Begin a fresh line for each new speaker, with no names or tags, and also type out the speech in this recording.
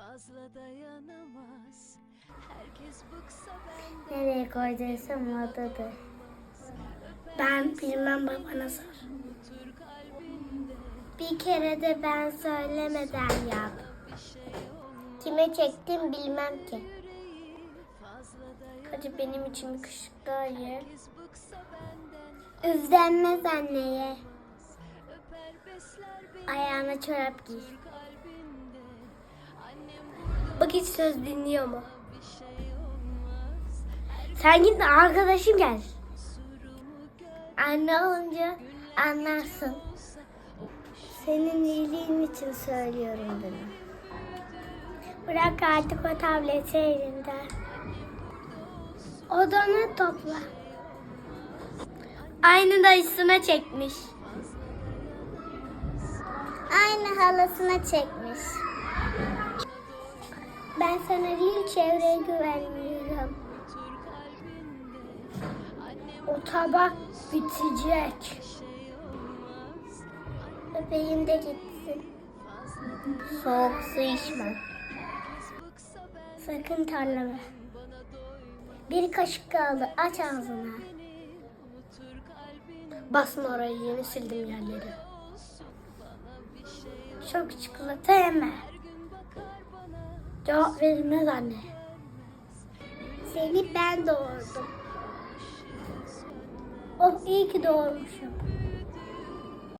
fazla dayanamaz. Herkes bıksa benden
Nereye koyduysam oradadır. Ben bilmem babana sor. Bir kere de ben söylemeden yap.
şey.
Kime çektim bilmem ki. Hadi benim için bir kaşık daha ye. Anneye. Ayağına çorap giy. Bak hiç söz dinliyor mu? Sen git arkadaşım gel. Anne olunca anlarsın. Senin iyiliğin için söylüyorum bunu. Bırak artık o tableti elinden. Odanı topla. Aynı dayısına çekmiş. Aynı halasına çekmiş. Ben sana değil çevreye güvenmiyorum. O tabak bitecek. Öpeğim de gitsin. Soğuk su içme. Sakın
doyma.
Bir kaşık kaldı. Aç ağzını. Basma orayı. Yeni sildim yerleri. Çok çikolata yeme. Cevap verilmez anne. Seni ben doğurdum. Oh iyi ki doğurmuşum.